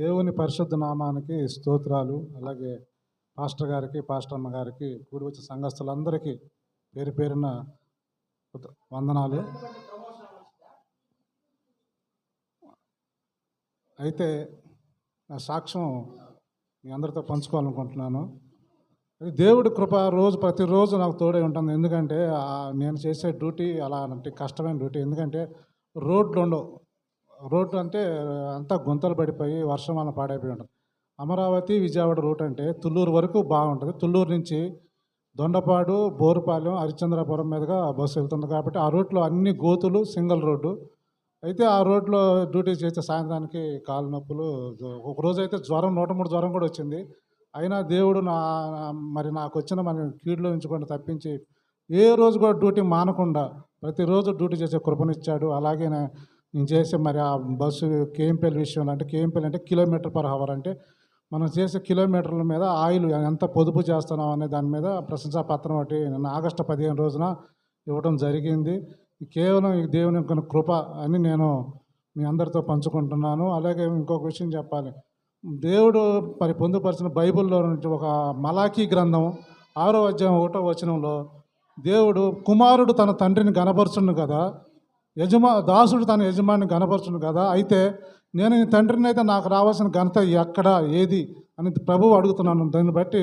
దేవుని పరిశుద్ధ నామానికి స్తోత్రాలు. అలాగే పాస్టర్ గారికి పాస్టర్ అమ్మ గారికి కూడి వచ్చే సంఘస్థులందరికీ పేరు పేరున వందనాలు. అయితే నా సాక్ష్యం మీ అందరితో పంచుకోవాలనుకుంటున్నాను. దేవుడి కృప రోజు ప్రతిరోజు నాకు తోడే ఉంటుంది. ఎందుకంటే నేను చేసే డ్యూటీ అలాంటి కష్టమైన డ్యూటీ. ఎందుకంటే రోడ్లు ఉండవు. రోడ్డు అంటే అంతా గుంతలు పడిపోయి వర్షం వల్ల పాడైపోయి ఉంటుంది. అమరావతి విజయవాడ రూట్ అంటే తుళ్ళూరు వరకు బాగుంటుంది. తుళ్ళూరు నుంచి దొండపాడు బోరుపాలెం హరిశ్చంద్రపురం మీదుగా బస్సు వెళ్తుంది కాబట్టి ఆ రూట్లో అన్ని గోతులు సింగిల్ రోడ్డు. అయితే ఆ రోడ్లో డ్యూటీ చేస్తే సాయంత్రానికి కాలు నొప్పులు ఒక రోజు అయితే జ్వరం నూట మూడు జ్వరం కూడా వచ్చింది. అయినా దేవుడు నా మరి నాకు వచ్చిన మన కీడులో ఉంచుకొని తప్పించి ఏ రోజు కూడా డ్యూటీ మానకుండా ప్రతిరోజు డ్యూటీ చేసే కృపనిచ్చాడు అలాగే నేను చేసే మరి ఆ బస్సు కేఎంపీఎల్ విషయంలో అంటే కేఎంపీఎల్ అంటే కిలోమీటర్ పర్ అవర్ అంటే మనం చేసే కిలోమీటర్ల మీద ఆయిల్ ఎంత పొదుపు చేస్తున్నాం అనే దాని మీద ప్రశంసా పత్రం ఒకటి నిన్న ఆగస్టు పదిహేను రోజున ఇవ్వడం జరిగింది. కేవలం ఈ దేవుని యొక్క కృప అని నేను మీ అందరితో పంచుకుంటున్నాను. అలాగే ఇంకొక విషయం చెప్పాలి. దేవుడు మరి పొందుపరిచిన బైబిల్లో నుంచి ఒక మలాఖీ గ్రంథం ఆరో అధ్యాయం ఒకటో వచనంలో దేవుడు కుమారుడు తన తండ్రిని గనపరుచుండు కదా. యజమా దాసుడు తన యజమాని గనపరచును కదా? అయితే నేను నీ తండ్రిని అయితే నాకు రావాల్సిన ఘనత ఎక్కడ? ఏది? అని ప్రభువు అడుగుతున్నాను. దాన్ని బట్టి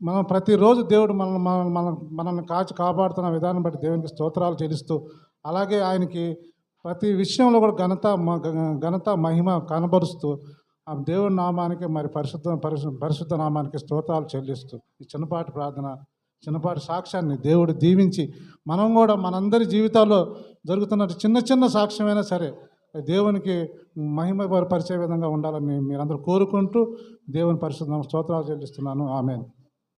మనం ప్రతిరోజు దేవుడు మనల్ని మన మన మనల్ని కాచి కాపాడుతున్న విధానం బట్టి దేవునికి స్తోత్రాలు చెల్లిస్తూ అలాగే ఆయనకి ప్రతి విషయంలో కూడా ఘనత మ- ఘనత మహిమ కనబరుస్తూ ఆ దేవుడి నామానికి మరి పరిశుద్ధ పరిశుద్ధ నామానికి స్తోత్రాలు చెల్లిస్తూ ఈ చిన్నపాటి ప్రార్థన చిన్నపాటి సాక్ష్యాన్ని దేవుడు దీవించి మనం కూడా మనందరి జీవితాల్లో జరుగుతున్న చిన్న చిన్న సాక్ష్యమైనా సరే దేవునికి మహిమ పరిచే విధంగా ఉండాలని మీరందరూ కోరుకుంటూ దేవుని పరిశుద్ధ స్తోత్రాలు చెల్లిస్తున్నాను. ఆమెను.